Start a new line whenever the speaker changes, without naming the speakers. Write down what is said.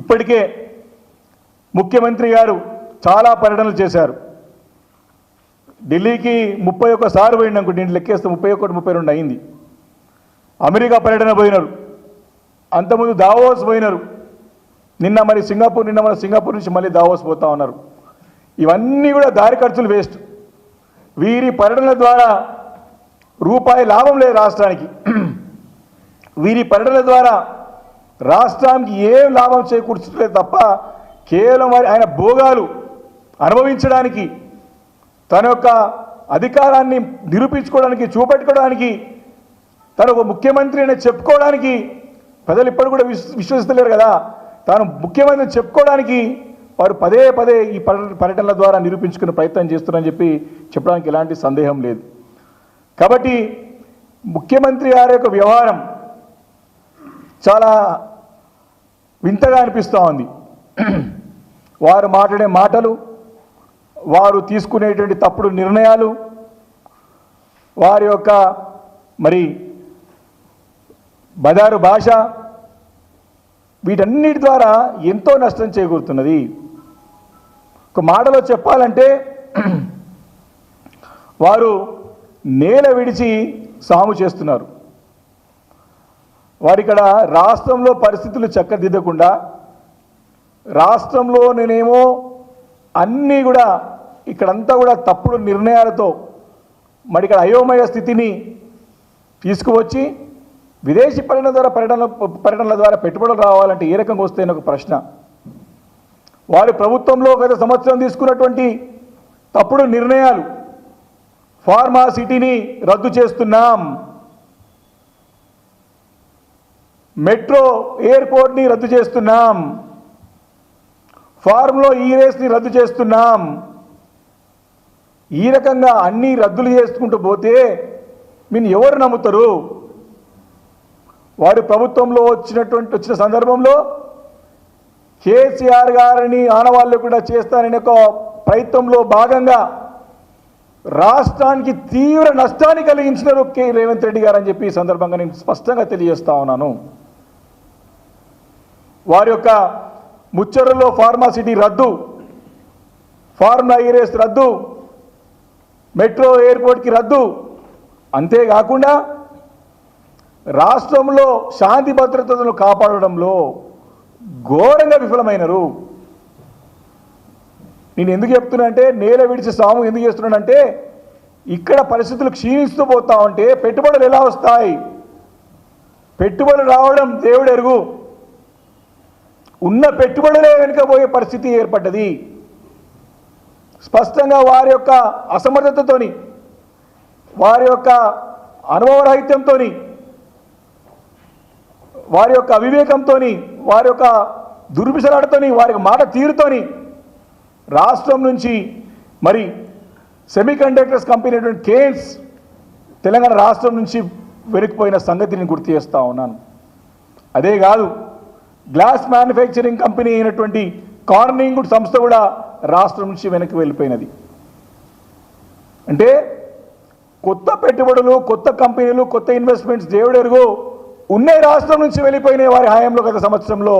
ఇప్పటికే ముఖ్యమంత్రి గారు చాలా పర్యటనలు చేశారు. ఢిల్లీకి ముప్పై ఒక్కసారి పోయింది అనుకో నేను లెక్కేస్తే ముప్పై ఒకటి ముప్పై రెండు అయింది. అమెరికా పర్యటన పోయినారు. అంతకుముందు దావోస్ పోయినారు. నిన్న మరి సింగపూర్ నిన్న మన సింగపూర్ నుంచి మళ్ళీ దావోస్ పోతా ఉన్నారు. ఇవన్నీ కూడా దారి ఖర్చులు వేస్ట్. వీరి పర్యటనల ద్వారా రూపాయి లాభం లేదు రాష్ట్రానికి. వీరి పర్యటనల ద్వారా రాష్ట్రానికి ఏం లాభం చేకూర్చలేదు తప్ప కేవలం వారి ఆయన భోగాలు అనుభవించడానికి తన యొక్క అధికారాన్ని నిరూపించుకోవడానికి చూపెట్టుకోవడానికి తను ఒక ముఖ్యమంత్రి అని చెప్పుకోవడానికి ప్రజలు ఇప్పుడు కూడా విశ్వ విశ్వసిస్తలేరు కదా. తాను ముఖ్యమంత్రి చెప్పుకోవడానికి వారు పదే పదే ఈ పర్యటనల ద్వారా నిరూపించుకునే ప్రయత్నం చేస్తున్నారని చెప్పి చెప్పడానికి ఎలాంటి సందేహం లేదు. కాబట్టి ముఖ్యమంత్రి గారి యొక్క వ్యవహారం చాలా వింతగా అనిపిస్తూ ఉంది. వారు మాట్లాడే మాటలు వారు తీసుకునేటువంటి తప్పుడు నిర్ణయాలు వారి యొక్క మరి బదారు భాష వీటన్నిటి ద్వారా ఎంతో నష్టం చేకూరుతున్నది. ఒక మాటలో చెప్పాలంటే వారు నేల విడిచి సాము చేస్తున్నారు. వారిక్కడ రాష్ట్రంలో పరిస్థితులు చక్కదిద్దకుండా రాష్ట్రంలో నేనేమో అన్నీ కూడా ఇక్కడంతా కూడా తప్పుడు నిర్ణయాలతో మరి ఇక్కడ అయోమయ స్థితిని తీసుకువచ్చి విదేశీ పర్యటన ద్వారా పర్యటన పర్యటనల ద్వారా పెట్టుబడులు రావాలంటే ఏ రకంగా వస్తాయని ఒక ప్రశ్న. వారి ప్రభుత్వంలో గత సంవత్సరం తీసుకున్నటువంటి తప్పుడు నిర్ణయాలు ఫార్మా సిటీని రద్దు చేస్తున్నాం. మెట్రో ఎయిర్పోర్ట్ని రద్దు చేస్తున్నాం. ఫార్మ్లో ఈ రేస్ని రద్దు చేస్తున్నాం. ఈ రకంగా అన్నీ రద్దులు చేసుకుంటూ పోతే మీరు ఎవరు నమ్ముతారు? వారి ప్రభుత్వంలో వచ్చినటువంటి వచ్చిన సందర్భంలో కేసీఆర్ గారిని ఆనవాళ్ళు కూడా చేస్తానని ఒక ప్రయత్నంలో భాగంగా రాష్ట్రానికి తీవ్ర నష్టాన్ని కలిగించినారు కె రేవంత్ రెడ్డి గారు అని చెప్పి ఈ సందర్భంగా నేను స్పష్టంగా తెలియజేస్తా ఉన్నాను. వారి యొక్క ముచ్చరలో ఫార్మాసిటీ రద్దు ఫార్మా ఐరేస్ రద్దు మెట్రో ఎయిర్పోర్ట్కి రద్దు. అంతేకాకుండా రాష్ట్రంలో శాంతి భద్రతలను కాపాడడంలో ఘోరంగా విఫలమైనరు. నేను ఎందుకు చెప్తున్నానంటే నేల విడిచి సాము ఎందుకు చేస్తున్నానంటే ఇక్కడ పరిస్థితులు క్షీణిస్తూ పోతా ఉంటే పెట్టుబడులు ఎలా వస్తాయి? పెట్టుబడులు రావడం దేవుడు ఎరుగు ఉన్న పెట్టుబడులే వెనుకపోయే పరిస్థితి ఏర్పడ్డది. స్పష్టంగా వారి యొక్క అసమర్థతతోని వారి యొక్క అనుభవరాహిత్యంతో వారి యొక్క అవివేకంతో వారి యొక్క దుర్విసలాటతోని వారి యొక్క మాట తీరుతోని రాష్ట్రం నుంచి మరి సెమీకండక్టర్స్ కంపెనీ అయినటువంటి కేన్స్ తెలంగాణ రాష్ట్రం నుంచి వెనుకపోయిన సంగతిని గుర్తు చేస్తూ ఉన్నాను. అదే కాదు గ్లాస్ మ్యానుఫ్యాక్చరింగ్ కంపెనీ అయినటువంటి కార్నింగ్ సంస్థ కూడా రాష్ట్రం నుంచి వెనక్కి వెళ్ళిపోయినది. అంటే కొత్త పెట్టుబడులు కొత్త కంపెనీలు కొత్త ఇన్వెస్ట్మెంట్స్ దేవుడెరుగు ఉన్నాయి రాష్ట్రం నుంచి వెళ్ళిపోయినాయి వారి హయాంలో గత సంవత్సరంలో.